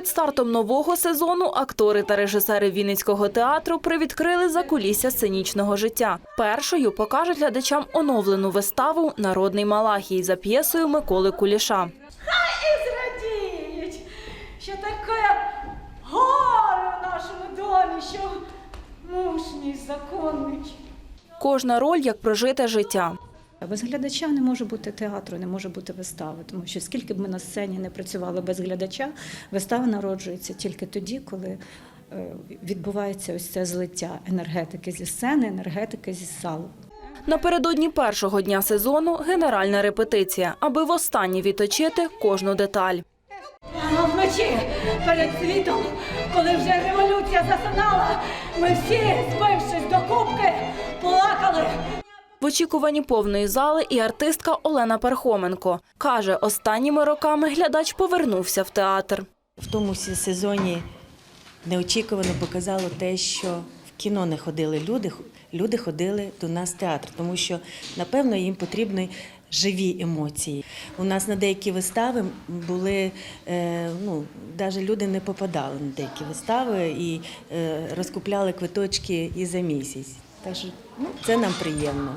Перед стартом нового сезону актори та режисери Вінницького театру привідкрили закулісся сценічного життя. Першою покажуть глядачам оновлену виставу Народний Малахій за п'єсою Миколи Куліша. і зрадіють, що таке горе в нашому домі, що муж мій законний. Кожна роль як прожите життя. Без глядача не може бути театру, не може бути вистави, тому що скільки б ми на сцені не працювали без глядача, вистава народжується тільки тоді, коли е, відбувається ось це злиття енергетики зі сцени, енергетики зі залу. Напередодні першого дня сезону генеральна репетиція, аби востаннє відточити кожну деталь. Вночі перед світом, коли вже революція засинала, ми всі, збившись до кубки, очікуванні повної зали і артистка Олена Пархоменко каже, останніми роками глядач повернувся в театр. В тому сезоні неочікувано показало те, що в кіно не ходили люди, люди ходили до нас в театр, тому що, напевно, їм потрібні живі емоції. У нас на деякі вистави були, е, ну, навіть люди не попадали на деякі вистави і е, розкупляли квиточки і за місяць. Так що ну, це нам приємно.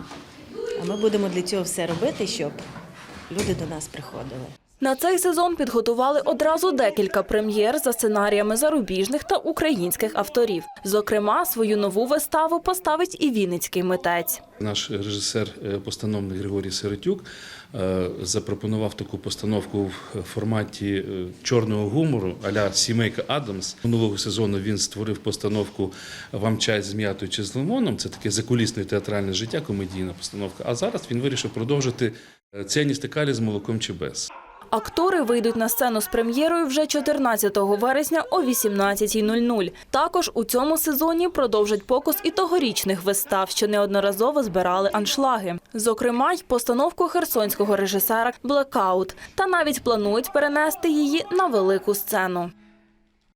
А ми будемо для цього все робити, щоб люди до нас приходили. На цей сезон підготували одразу декілька прем'єр за сценаріями зарубіжних та українських авторів. Зокрема, свою нову виставу поставить і вінницький митець. Наш режисер, е, Григорій Сиротюк е, запропонував таку постановку в форматі е, чорного гумору а-ля Сімейка Адамс. Минулого сезону він створив постановку Вам чай з м'ятою чи з лимоном. Це таке закулісне театральне життя, комедійна постановка. А зараз він вирішив продовжити «Ціані стикалі з молоком чи без. Актори вийдуть на сцену з прем'єрою вже 14 вересня о 18.00. Також у цьому сезоні продовжать показ і тогорічних вистав, що неодноразово збирали аншлаги. Зокрема, й постановку херсонського режисера Блекаут. Та навіть планують перенести її на велику сцену.